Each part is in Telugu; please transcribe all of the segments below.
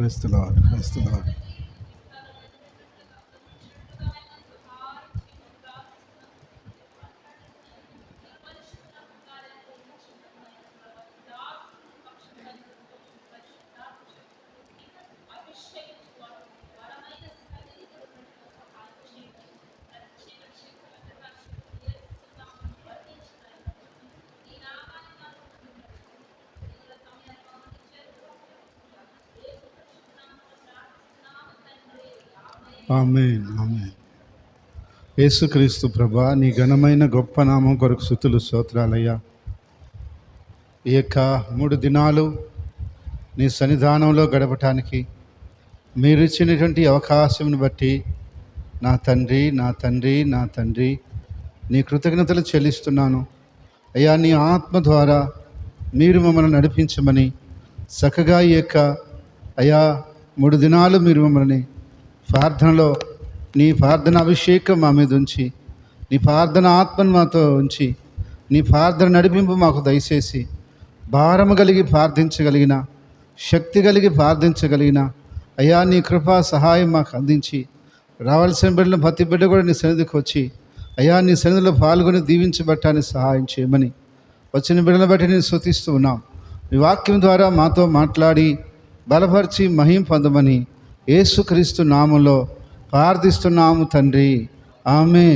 క్రైస్తులాడ్ క్రైస్తులాడ్ ఆమెన్ ఆమెన్. యేసుక్రీస్తు ప్రభా నీ ఘనమైన గొప్ప నామం కొరకు శృతులు స్తోత్రాలయ్యా. ఈ యొక్క మూడు దినాలు నీ సన్నిధానంలో గడపటానికి మీరు ఇచ్చినటువంటి అవకాశంను బట్టి నా తండ్రి నా తండ్రి నా తండ్రి నీ కృతజ్ఞతలు చెల్లిస్తున్నాను. అయ్యా నీ ఆత్మ ద్వారా మీరు మమ్మల్ని నడిపించమని చక్కగా ఈ యొక్క అయా మూడు దినాలు మీరు మమ్మల్ని ప్రార్థనలో నీ ప్రార్థన అభిషేకం మా మీద ఉంచి నీ ప్రార్థన ఆత్మను మాతో ఉంచి నీ ప్రార్థన నడిపింపు మాకు దయచేసి భారము కలిగి ప్రార్థించగలిగిన శక్తి కలిగి ప్రార్థించగలిగిన అయ్యా నీ కృపా సహాయం మాకు అందించి రావాల్సిన బిడ్డలు ప్రతి బిడ్డ కూడా నీ సన్నిధికి వచ్చి అయ్యా నీ సన్నిధిలో పాల్గొని దీవించబట్టానికి సహాయం చేయమని వచ్చిన బిడ్డల బట్టి నేను శృతిస్తూ ఉన్నాం. మీ వాక్యం ద్వారా మాతో మాట్లాడి బలపరిచి మహిం పొందమని యేసుక్రీస్తు నామంలో ప్రార్థిస్తున్నాము తండ్రి. ఆమె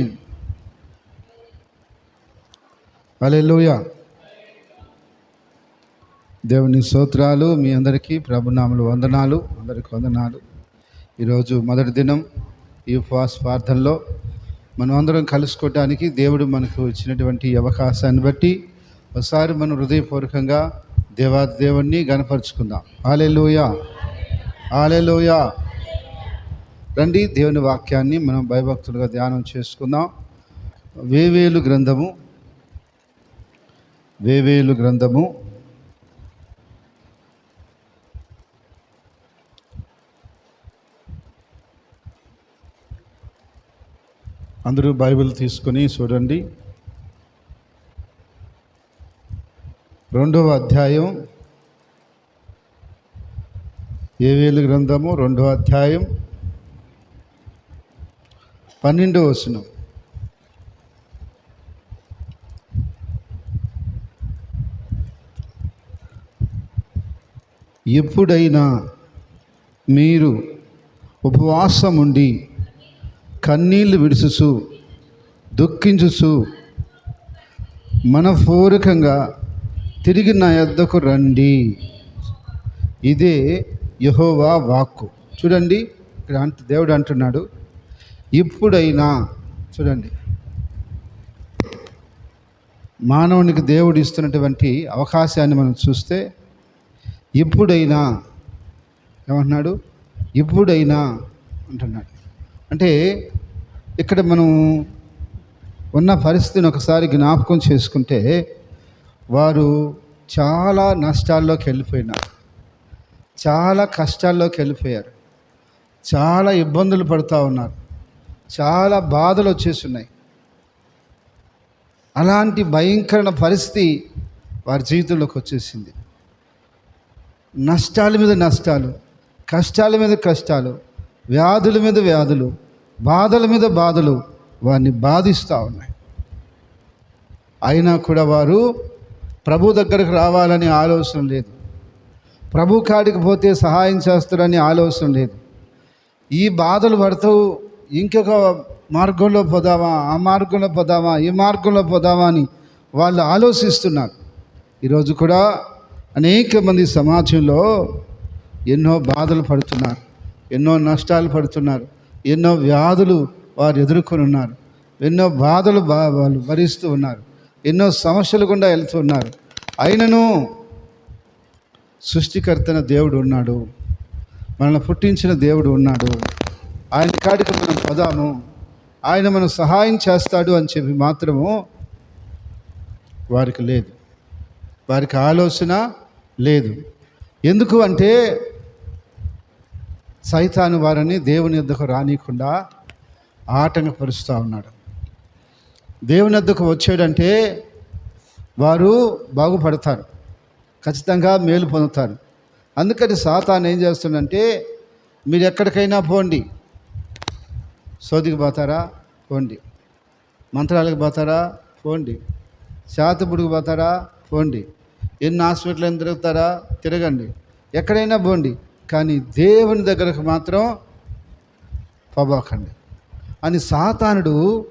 అలెలుయ దేవుని స్తోత్రాలు మీ అందరికీ ప్రభునాములు వందనాలు అందరికి వందనాలు. ఈరోజు మొదటి దినం ఈ ఉపవాస ప్రార్థనలో మనం అందరం కలుసుకోవడానికి దేవుడు మనకు ఇచ్చినటువంటి అవకాశాన్ని బట్టి ఒకసారి మనం హృదయపూర్వకంగా దేవాది దేవుణ్ణి గనపరుచుకుందాం ఆలెలుయ ఆలెలుయ రండి దేవుని వాక్యాన్ని మనం భయభక్తులుగా ధ్యానం చేసుకుందాం. వేవేలు గ్రంథము. వేవేలు గ్రంథము. అందరూ బైబిల్ తీసుకొని చూడండి. రెండవ అధ్యాయం. ఏవేలు గ్రంథము రెండవ అధ్యాయం. పన్నెండో వచనం. ఎప్పుడైనా మీరు ఉపవాసం ఉండి కన్నీళ్ళు విడుచుచు దుఃఖించుచు మనపూర్వకంగా తిరిగి నా యొద్దకు రండి. ఇదే యహోవా వాక్కు. చూడండి ఇక్కడ అంట దేవుడు అంటున్నాడు. ఇప్పుడైనా చూడండి. మానవునికి దేవుడు ఇస్తున్నటువంటి అవకాశాన్ని మనం చూస్తే ఇప్పుడైనా ఏమంటున్నాడు? ఇప్పుడైనా అంటున్నాడు. అంటే ఇక్కడ మనం ఉన్న పరిస్థితిని ఒకసారి జ్ఞాపకం చేసుకుంటే వారు చాలా నష్టాల్లోకి వెళ్ళిపోయినారు. చాలా కష్టాల్లోకి వెళ్ళిపోయారు. చాలా ఇబ్బందులు పడుతూ ఉన్నారు. చాలా బాధలు వచ్చేస్తున్నాయి. అలాంటి భయంకరమైన పరిస్థితి వారి జీవితంలోకి వచ్చేసింది. నష్టాల మీద నష్టాలు కష్టాల మీద కష్టాలు వ్యాధుల మీద వ్యాధులు బాధల మీద బాధలు వారిని బాధిస్తూ ఉన్నాయి. అయినా కూడా వారు ప్రభు దగ్గరకు రావాలని ఆలోచన లేదు. ప్రభు కాడికి పోతే సహాయం చేస్తారని ఆలోచన లేదు. ఈ బాధలు పడుతూ ఇంకొక మార్గంలో పోదామా ఆ మార్గంలో పోదామా ఈ మార్గంలో పోదామా అని వాళ్ళు ఆలోచిస్తున్నారు. ఈరోజు కూడా అనేక మంది సమాజంలో ఎన్నో బాధలు పడుతున్నారు ఎన్నో నష్టాలు పడుతున్నారు ఎన్నో వ్యాధులు వారు ఎదుర్కొని ఉన్నారు ఎన్నో బాధలు బా వాళ్ళు భరిస్తూ ఉన్నారు ఎన్నో సమస్యలు గుండా వెళ్తున్నారు అయినను సృష్టికర్తన దేవుడు ఉన్నాడు మనల్ని పుట్టించిన దేవుడు ఉన్నాడు. ఆయన కాడికి మనం పదాము. ఆయన మనం సహాయం చేస్తాడు అని చెప్పి మాత్రము వారికి లేదు. వారికి ఆలోచన లేదు. ఎందుకు అంటే సైతాను వారిని దేవుని యొద్దకు రానియకుండా ఆటంకపరుస్తూ ఉన్నాడు. దేవుని వద్దకు వచ్చాడంటే వారు బాగుపడతారు. ఖచ్చితంగా మేలు పొందుతారు. అందుకని సాతాను ఏం చేస్తుందంటే మీరు ఎక్కడికైనా పోండి. సోదికి పోతారా? పోండి. మంత్రాలకు పోతారా? పోండి. శాతపుడికి పోతారా? పోండి. ఎన్ని హాస్పిటల్ అని తిరుగుతారా? తిరగండి. ఎక్కడైనా పోండి. కానీ దేవుని దగ్గరకు మాత్రం పోబోకండి. అని సాతానుడు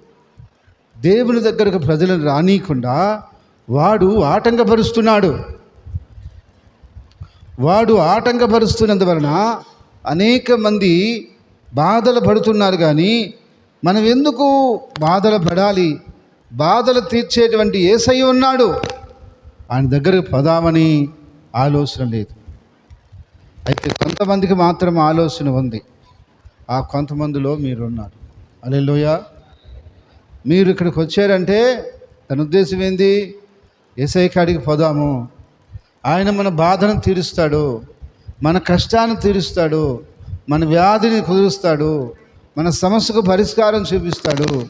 దేవుని దగ్గరకు ప్రజలను రానీయకుండా వాడు ఆటంకపరుస్తున్నాడు. వాడు ఆటంకపరుస్తున్నందువలన అనేక మంది బాధలు పడుతున్నారు కానీ మనం ఎందుకు బాధలు పడాలి? బాధలు తీర్చేటువంటి ఏసై ఉన్నాడు. ఆయన దగ్గరకు పదామని ఆలోచన లేదు. అయితే కొంతమందికి మాత్రం ఆలోచన ఉంది. ఆ కొంతమందిలో మీరున్నారు. అలెలోయ మీరు ఇక్కడికి వచ్చారంటే తన ఉద్దేశం ఏంది? ఏసై కాడికి పోదాము. ఆయన మన బాధను తీరుస్తాడు. మన కష్టాన్ని తీరుస్తాడు. మన వ్యాధిని కుదురుస్తాడు మన సమస్యకు పరిష్కారం చూపిస్తాడు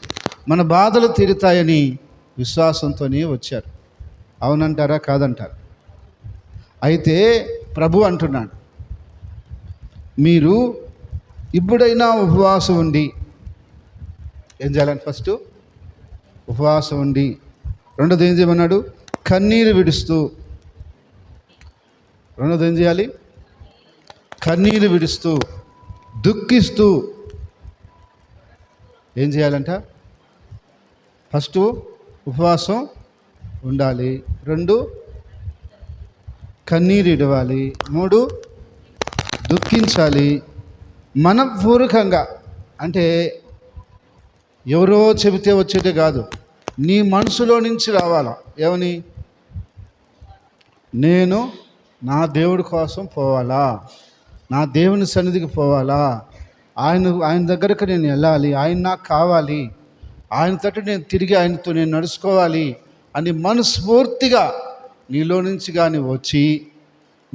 మన బాధలు తీరుతాయని విశ్వాసంతోనే వచ్చారు. అవునంటారా కాదంటారు? అయితే ప్రభు అంటున్నాడు మీరు ఇప్పుడైనా ఉపవాసం ఉండి ఏం చేయాలని ఫస్ట్? ఉపవాసం ఉండి. రెండోది ఏం చేయమన్నాడు? కన్నీరు విడుస్తూ. రెండోది ఏం చేయాలి? కన్నీరు విడుస్తూ. దుఃఖిస్తూ ఏం చేయాలంట? ఫస్ట్ ఉపవాసం ఉండాలి. రెండు కన్నీరు ఇడవాలి. మూడు దుఃఖించాలి. మనపూర్వకంగా అంటే ఎవరో చెబితే వచ్చేది కాదు. నీ మనసులో నుంచి రావాలా? ఏమని? నేను నా దేవుడి కోసం పోవాలా? నా దేవుని సన్నిధికి పోవాలా? ఆయన ఆయన దగ్గరకు నేను వెళ్ళాలి. ఆయన నాకు కావాలి. ఆయన తట్టు నేను తిరిగి ఆయనతో నేను నడుచుకోవాలి అని మనస్ఫూర్తిగా నీలో నుంచి కానీ వచ్చి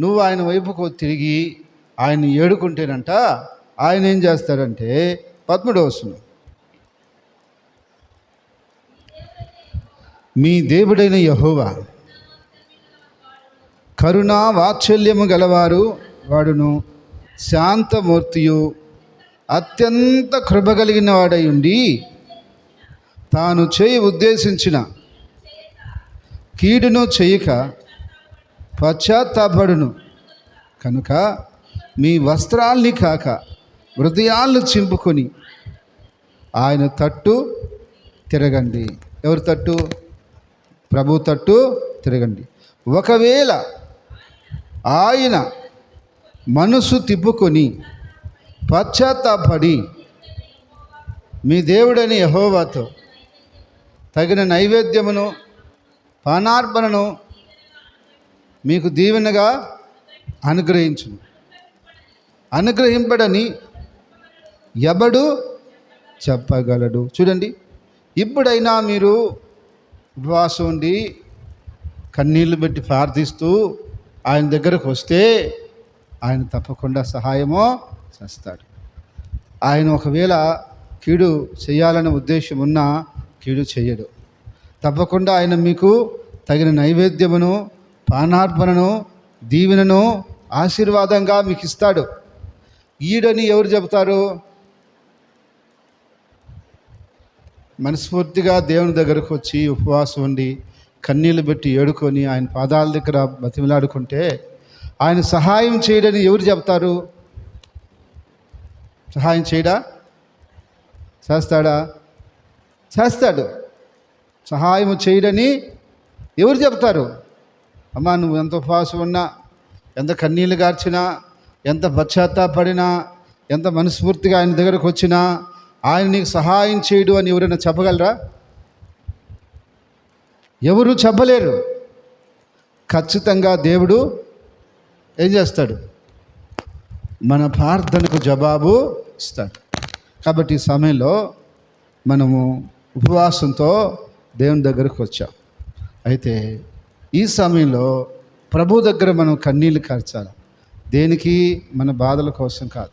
నువ్వు ఆయన వైపుకు తిరిగి ఆయన ఏడుకుంటేనంట ఆయన ఏం చేస్తాడంటే పద్ముడు మీ దేవుడైన యహోవా కరుణా వాత్సల్యము గలవారు వాడును. శాంతమూర్తియు అత్యంత కృప కలిగిన వాడై ఉండి తాను చేయి ఉద్దేశించిన కీడును చేయక పశ్చాత్తాపడును. కనుక మీ వస్త్రాల్ని కాక హృదయాలను చింపుకొని ఆయన తట్టు తిరగండి. ఎవరి తట్టు? ప్రభు తట్టు తిరగండి. ఒకవేళ ఆయన మనసు తిప్పుకొని పశ్చాత్తాపడి మీ దేవుడని యహోవాతో తగిన నైవేద్యమును పానార్పణను మీకు దీవెనగా అనుగ్రహించును అనుగ్రహింపడని ఎవడు చెప్పగలడు. చూడండి ఇప్పుడైనా మీరు ఉపవాసం ఉండి కన్నీళ్ళు పెట్టి ప్రార్థిస్తూ ఆయన దగ్గరకు వస్తే ఆయన తప్పకుండా సహాయమో చేస్తాడు. ఆయన ఒకవేళ కీడు చేయాలనే ఉద్దేశం ఉన్నా కీడు చేయడు. తప్పకుండా ఆయన మీకు తగిన నైవేద్యమును పానార్పణను దీవెనను ఆశీర్వాదంగా మీకు ఇస్తాడు. ఈడని ఎవరు చెబుతారు? మనస్ఫూర్తిగా దేవుని దగ్గరకు వచ్చి ఉపవాసం ఉండి కన్నీళ్ళు పెట్టి ఏడుకొని ఆయన పాదాల దగ్గర బతిమిలాడుకుంటే ఆయన సహాయం చేయడని ఎవరు చెప్తారు? సహాయం చేయడా? చేస్తాడా? చేస్తాడు. సహాయం చేయడని ఎవరు చెప్తారు? అమ్మా నువ్వు ఎంత ఉపవాసం ఉన్నా ఎంత కన్నీళ్ళు గార్చినా ఎంత పశ్చాత్తాపడినా ఎంత మనస్ఫూర్తిగా ఆయన దగ్గరకు వచ్చినా ఆయన నీకు సహాయం చేయడు అని ఎవరైనా చెప్పగలరా? ఎవరు చెప్పలేరు. ఖచ్చితంగా దేవుడు ఏం చేస్తాడు? మన ప్రార్థనకు జవాబు ఇస్తాడు. కాబట్టి ఈ సమయంలో మనము ఉపవాసంతో దేవుని దగ్గరకు వచ్చాం. అయితే ఈ సమయంలో ప్రభు దగ్గర మనం కన్నీళ్ళు కార్చాలి. దేనికి? మన బాధల కోసం కాదు.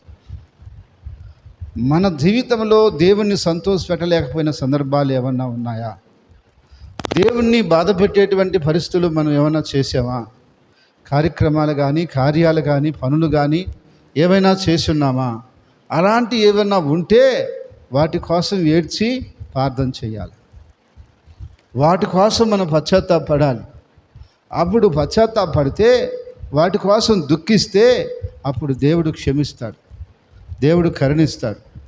మన జీవితంలో దేవుణ్ణి సంతోషపెట్టలేకపోయిన సందర్భాలు ఏమన్నా ఉన్నాయా? దేవుణ్ణి బాధ పెట్టేటువంటి పరిస్థితులు మనం ఏమన్నా చేసామా? కార్యక్రమాలు కానీ కార్యాలు కానీ పనులు కానీ ఏవైనా చేసి ఉన్నామా అలాంటి ఏమైనా ఉంటే వాటి కోసం ఏడ్చి ప్రార్థన చేయాలి. వాటి కోసం మనం పశ్చాత్తాపడాలి. అప్పుడు పశ్చాత్తాపడితే వాటి కోసం దుఃఖిస్తే అప్పుడు దేవుడు క్షమిస్తాడు. దేవుడు కరుణిస్తాడు.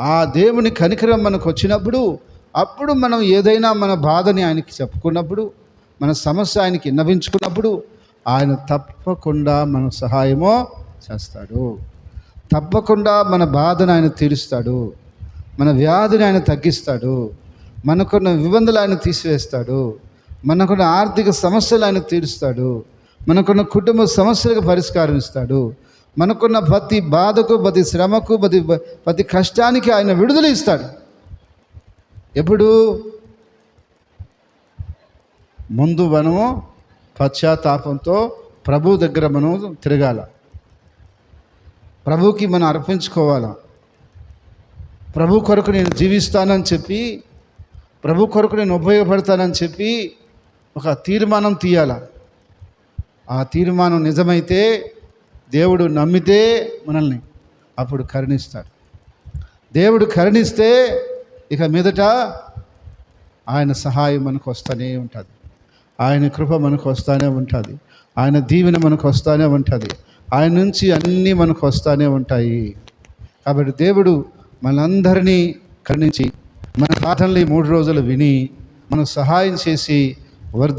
ఆ దేవుని కనికరం మనకు వచ్చినప్పుడు అప్పుడు మనం ఏదైనా మన బాధని ఆయనకి చెప్పుకున్నప్పుడు మన సమస్య ఆయనకి విన్నవించుకున్నప్పుడు ఆయన తప్పకుండా మన సహాయమో చేస్తాడు. తప్పకుండా మన బాధను ఆయన తీరుస్తాడు. మన వ్యాధిని ఆయన తగ్గిస్తాడు. మనకున్న ఇబ్బందులు ఆయన తీసివేస్తాడు. మనకున్న ఆర్థిక సమస్యలు ఆయన తీరుస్తాడు. మనకున్న కుటుంబ సమస్యలకు పరిష్కారం ఇస్తాడు. మనకున్న ప్రతి బాధకు ప్రతి శ్రమకు ప్రతి ప్రతి కష్టానికి ఆయన విడుదల ఇస్తాడు. ఎప్పుడు? ముందు మనము పశ్చాత్తాపంతో ప్రభు దగ్గర మనం తిరగాల. ప్రభుకి మనం అర్పించుకోవాల. ప్రభు కొరకు నేను జీవిస్తానని చెప్పి ప్రభు కొరకు నేను ఉపయోగపడతానని చెప్పి ఒక తీర్మానం తీయాల. ఆ తీర్మానం నిజమైతే దేవుడు నమ్మితే మనల్ని అప్పుడు కరుణిస్తాడు. దేవుడు కరుణిస్తే ఇక మీదట ఆయన సహాయం మనకు వస్తూనే ఉంటుంది. ఆయన కృప మనకు వస్తూనే ఉంటుంది. ఆయన దీవెన మనకు వస్తూనే ఉంటుంది. ఆయన నుంచి అన్నీ మనకు వస్తూనే ఉంటాయి. కాబట్టి దేవుడు మనందరినీ కరుణించి మన పాఠంలో ఈ మూడు రోజులు విని మనకు సహాయం చేసి వర్ధ